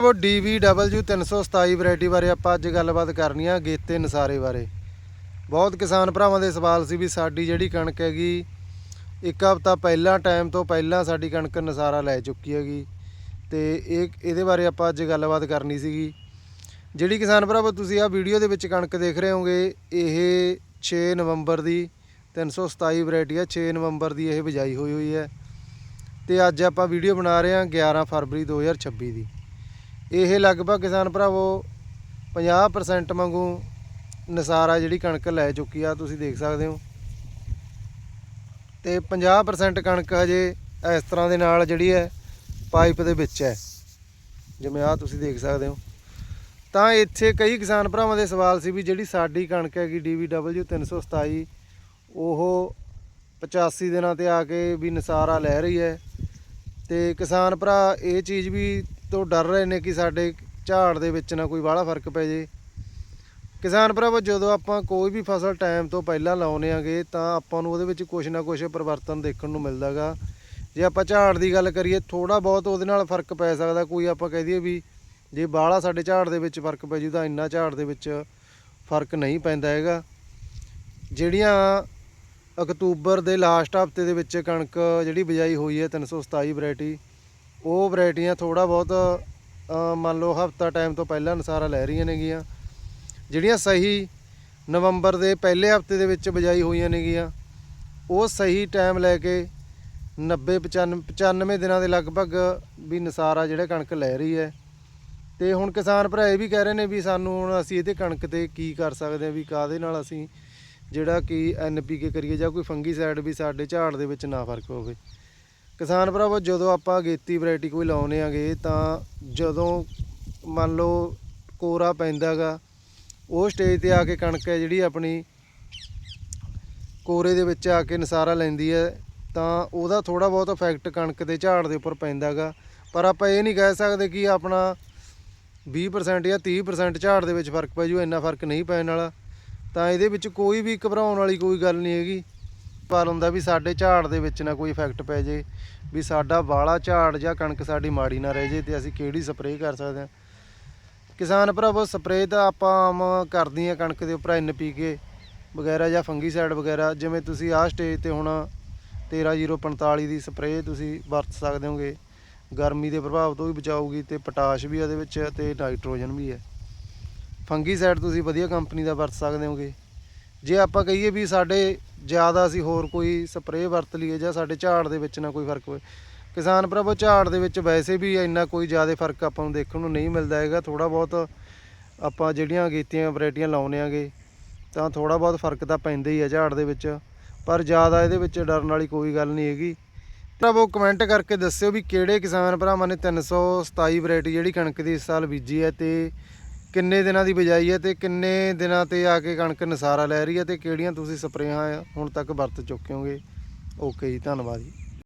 ਉਹ DVW 327 variety ਬਾਰੇ ਆਪਾਂ ਅੱਜ ਗੱਲਬਾਤ ਕਰਨੀ ਆ, ਗੇਤੇ ਨਸਾਰੇ ਬਾਰੇ। ਬਹੁਤ ਕਿਸਾਨ ਭਰਾਵਾਂ ਦੇ ਸਵਾਲ ਸੀ ਵੀ ਸਾਡੀ ਜਿਹੜੀ ਕਣਕ ਹੈਗੀ, ਇੱਕ ਹਫ਼ਤਾ ਪਹਿਲਾਂ, ਟਾਈਮ ਤੋਂ ਪਹਿਲਾਂ ਸਾਡੀ ਕਣਕ ਨਸਾਰਾ ਲੈ ਚੁੱਕੀ ਹੈਗੀ। ਤੇ ਇਹ, ਇਹਦੇ ਬਾਰੇ ਆਪਾਂ ਅੱਜ ਗੱਲਬਾਤ ਕਰਨੀ ਸੀਗੀ। ਜਿਹੜੀ ਕਿਸਾਨ ਭਰਾਵੋ, ਤੁਸੀਂ ਆ ਵੀਡੀਓ ਦੇ ਵਿੱਚ ਕਣਕ ਦੇਖ ਰਹੇ ਹੋਗੇ ਇਹ 6 ਨਵੰਬਰ ਦੀ 327 ਵੈਰਾਈਟੀ ਆ 6 ਨਵੰਬਰ ਦੀ ਇਹ ਬਿਜਾਈ ਹੋਈ ਹੋਈ ਹੈ। ਤੇ ਅੱਜ ਆਪਾਂ ਵੀਡੀਓ ਬਣਾ ਰਹੇ ਹਾਂ 11 ਫਰਵਰੀ 2026 ਦੀ। ਇਹ ਲਗਭਗ ਕਿਸਾਨ ਭਰਾਵੋ 50% ਵਾਂਗੂ ਨਸਾਰਾ ਜਿਹੜੀ ਕਣਕ ਲੈ ਚੁੱਕੀ ਆ, ਤੁਸੀਂ ਦੇਖ ਸਕਦੇ ਹੋ। ਤੇ 50% ਕਣਕ ਹਜੇ ਇਸ ਤਰ੍ਹਾਂ ਦੇ ਨਾਲ ਜਿਹੜੀ ਹੈ, ਪਾਈਪ ਦੇ ਵਿੱਚ ਹੈ। ਜਿਵੇਂ ਆ ਤੁਸੀਂ ਦੇਖ ਸਕਦੇ ਹੋ। ਤਾਂ ਇੱਥੇ ਕਈ ਕਿਸਾਨ ਭਰਾਵਾਂ ਦੇ ਸਵਾਲ ਸੀ ਵੀ ਜਿਹੜੀ ਸਾਡੀ ਕਣਕ ਹੈਗੀ DVW 327 ਉਹ 85 ਦਿਨਾਂ ਤੇ ਆ ਕੇ ਵੀ ਨਸਾਰਾ ਲੈ ਰਹੀ ਹੈ। ਤੇ ਕਿਸਾਨ ਭਰਾ, ਇਹ ਚੀਜ਼ ਵੀ ਤੋਂ ਡਰ ਰਹੇ ਨੇ ਕਿ ਸਾਡੇ ਝਾੜ ਦੇ ਵਿੱਚ ਨਾ ਕੋਈ ਬਾਹਲਾ ਫ਼ਰਕ ਪੈ ਜੇ। ਕਿਸਾਨ ਭਰਾਵੋ, ਜਦੋਂ ਆਪਾਂ ਕੋਈ ਵੀ ਫਸਲ ਟਾਈਮ ਤੋਂ ਪਹਿਲਾਂ ਲਾਉਨੇ ਆਗੇ, ਤਾਂ ਆਪਾਂ ਨੂੰ ਉਹਦੇ ਵਿੱਚ ਕੁਝ ਨਾ ਕੁਝ ਪਰਿਵਰਤਨ ਦੇਖਣ ਨੂੰ ਮਿਲਦਾਗਾ। ਜੇ ਆਪਾਂ ਝਾੜ ਦੀ ਗੱਲ ਕਰੀਏ ਥੋੜਾ ਬਹੁਤ ਉਹਦੇ ਨਾਲ ਫ਼ਰਕ ਪੈ ਸਕਦਾ। ਕੋਈ ਆਪਾਂ ਕਹਿ ਦਈਏ ਵੀ ਜੇ ਬਾਹਲਾ ਸਾਡੇ ਝਾੜ ਦੇ ਵਿੱਚ ਫ਼ਰਕ ਪੈ ਜੂ, ਤਾਂ ਇੰਨਾ ਝਾੜ ਦੇ ਵਿੱਚ ਫ਼ਰਕ ਨਹੀਂ ਪੈਂਦਾ ਹੈਗਾ। ਜਿਹੜੀਆਂ ਅਕਤੂਬਰ ਦੇ ਲਾਸਟ ਹਫ਼ਤੇ ਦੇ ਵਿੱਚ ਕਣਕ ਜਿਹੜੀ ਬਿਜਾਈ ਹੋਈ ਹੈ 327 ਵੈਰਾਈਟੀ ਉਹ ਵੈਰਾਈਟੀਆਂ ਥੋੜਾ ਬਹੁਤ ਮੰਨ ਲਓ ਹਫਤਾ ਟਾਈਮ ਤੋਂ ਪਹਿਲਾਂ ਨਸਾਰਾ ਲੈ ਰਹੀਆਂ ਨੇਗੀਆਂ। ਜਿਹੜੀਆਂ ਸਹੀ ਨਵੰਬਰ ਦੇ ਪਹਿਲੇ ਹਫ਼ਤੇ ਦੇ ਵਿੱਚ ਬਿਜਾਈ ਹੋਈਆਂ ਨੇਗੀਆਂ, ਉਹ ਸਹੀ ਟਾਈਮ ਲੈ ਕੇ 90 95 95 ਦਿਨਾਂ ਦੇ ਲਗਭਗ ਵੀ ਨਸਾਰਾ ਜਿਹੜਾ ਕਣਕ ਲੈ ਰਹੀ ਹੈ। ਤੇ ਹੁਣ ਕਿਸਾਨ ਭਰਾ ਇਹ ਵੀ ਕਹਿ ਰਹੇ ਨੇ ਵੀ ਸਾਨੂੰ ਹੁਣ ਅਸੀਂ ਇਹਦੇ ਕਣਕ ਤੇ ਕੀ ਕਰ ਸਕਦੇ ਹਾਂ, ਵੀ ਕਾਦੇ ਨਾਲ ਅਸੀਂ ਜਿਹੜਾ ਕਿ ਐਨਪੀਕੇ ਕਰੀਏ ਜਾਂ ਕੋਈ ਫੰਗੀਸਾਈਡ ਵੀ ਸਾਡੇ ਝਾੜ ਦੇ ਵਿੱਚ ਨਾ ਫ਼ਰਕ ਹੋਵੇ। ਕਿਸਾਨ ਭਰਾਵੋ, ਜਦੋਂ ਆਪਾਂ ਗੇਤੀ ਵੈਰਾਈਟੀ ਕੋਈ ਲਾਉਨੇ ਆਗੇ, ਤਾਂ ਜਦੋਂ ਮੰਨ ਲਓ ਕੋਰਾ ਪੈਂਦਾਗਾ, ਉਹ ਸਟੇਜ ਤੇ ਆ ਕੇ ਕਣਕ ਹੈ ਜਿਹੜੀ ਆਪਣੀ ਕੋਰੇ ਦੇ ਵਿੱਚ ਆ ਕੇ ਨਸਾਰਾ ਲੈਂਦੀ ਹੈ, ਤਾਂ ਉਹਦਾ ਥੋੜਾ ਬਹੁਤ ਇਫੈਕਟ ਕਣਕ ਦੇ ਝਾੜ ਦੇ ਉੱਪਰ ਪੈਂਦਾਗਾ। ਪਰ ਆਪਾਂ ਇਹ ਨਹੀਂ ਕਹਿ ਸਕਦੇ ਕਿ ਆਪਣਾ 20% ਜਾਂ 30% ਝਾੜ ਦੇ ਵਿੱਚ ਫ਼ਰਕ ਪੈ ਜੂ, ਇੰਨਾ ਫ਼ਰਕ ਨਹੀਂ ਪੈਣ ਵਾਲਾ। ਤਾਂ ਇਹਦੇ ਵਿੱਚ ਕੋਈ ਵੀ ਘਬਰਾਉਣ ਵਾਲੀ ਕੋਈ ਗੱਲ ਨਹੀਂ ਹੈਗੀ। ਪਰ ਹੁੰਦਾ ਵੀ ਸਾਡੇ ਝਾੜ ਦੇ ਵਿੱਚ ਨਾ ਕੋਈ ਇਫੈਕਟ ਪੈ ਜੇ, ਵੀ ਸਾਡਾ ਵਾਲਾ ਝਾੜ ਜਾਂ ਕਣਕ ਸਾਡੀ ਮਾੜੀ ਨਾ ਰਹਿ ਜੇ ਤੇ ਅਸੀਂ ਕਿਹੜੀ ਸਪਰੇਅ ਕਰ ਸਕਦੇ ਹਾਂ। ਕਿਸਾਨ ਭਰਾਵੋ ਸਪਰੇਅ ਤਾਂ ਆਪਾਂ ਆਮ ਕਰਦੀ ਹਾਂ ਕਣਕ ਦੇ ਉੱਪਰ ਇੰਨ ਪੀ ਕੇ ਵਗੈਰਾ ਜਾਂ ਫੰਗੀਸਾਈਡ ਵਗੈਰਾ, ਜਿਵੇਂ ਤੁਸੀਂ ਆਹ ਸਟੇਜ ਤੇ ਹੁਣ 13045 ਦੀ ਸਪਰੇਅ ਤੁਸੀਂ ਵਰਤ ਸਕਦੇ ਹੋਗੇ। ਗਰਮੀ ਦੇ ਪ੍ਰਭਾਵ ਤੋਂ ਵੀ ਬਚਾਊਗੀ ਤੇ ਪੋਟਾਸ਼ ਵੀ ਇਹਦੇ ਵਿੱਚ ਹੈ ਤੇ ਨਾਈਟ੍ਰੋਜਨ ਵੀ ਹੈ। ਫੰਗੀਸਾਈਡ ਤੁਸੀਂ ਵਧੀਆ ਕੰਪਨੀ ਦਾ ਵਰਤ ਸਕਦੇ ਹੋਗੇ। ਜੇ ਆਪਾਂ ਕਹੀਏ ਵੀ ਸਾਡੇ ਜ਼ਿਆਦਾ ਅਸੀਂ ਹੋਰ ਕੋਈ ਸਪਰੇਅ ਵਰਤ ਲਈਏ ਜਾਂ ਸਾਡੇ ਝਾੜ ਦੇ ਵਿੱਚ ਨਾ ਕੋਈ ਫ਼ਰਕ ਹੋਵੇ ਕਿਸਾਨ ਭਰਾਵੋ ਝਾੜ ਦੇ ਵਿੱਚ ਵੈਸੇ ਵੀ ਇੰਨਾ ਕੋਈ ਜ਼ਿਆਦਾ ਫ਼ਰਕ ਆਪਾਂ ਨੂੰ ਦੇਖਣ ਨੂੰ ਨਹੀਂ ਮਿਲਦਾ ਹੈਗਾ। ਥੋੜਾ ਬਹੁਤ ਆਪਾਂ ਜਿਹੜੀਆਂ ਗੀਤੀਆਂ, ਵੈਰਾਈਟੀਆਂ ਲਾਉਨੇ ਆਗੇ, ਤਾਂ ਥੋੜਾ ਬਹੁਤ ਫ਼ਰਕ ਤਾਂ ਪੈਂਦਾ ਹੀ ਆ ਝਾੜ ਦੇ ਵਿੱਚ। ਪਰ ਜ਼ਿਆਦਾ ਇਹਦੇ ਵਿੱਚ ਡਰਨ ਵਾਲੀ ਕੋਈ ਗੱਲ ਨਹੀਂ ਹੈਗੀ। ਭਰਾਵੋ ਕਮੈਂਟ ਕਰਕੇ ਦੱਸਿਓ ਵੀ ਕਿਹੜੇ ਕਿਸਾਨ ਭਰਾਵਾਂ ਨੇ 327 ਵੈਰਾਈਟੀ ਜਿਹੜੀ ਕਣਕ ਦੀ ਇਸ ਸਾਲ ਬੀਜੀ ਹੈ ਤੇ ਕਿੰਨੇ ਦਿਨਾਂ ਦੀ ਬਿਜਾਈ ਹੈ ਤੇ ਕਿੰਨੇ ਦਿਨਾਂ ਤੇ ਆ ਕੇ ਕਣਕ ਨਸਾਰਾ ਲੈ ਰਹੀ ਹੈ ਤੇ ਕਿਹੜੀਆਂ ਤੁਸੀਂ ਸਪਰੇਆਂ ਹੁਣ ਤੱਕ ਵਰਤ ਚੁੱਕੇ ਹੋਗੇ? ਓਕੇ ਜੀ, ਧੰਨਵਾਦ ਜੀ।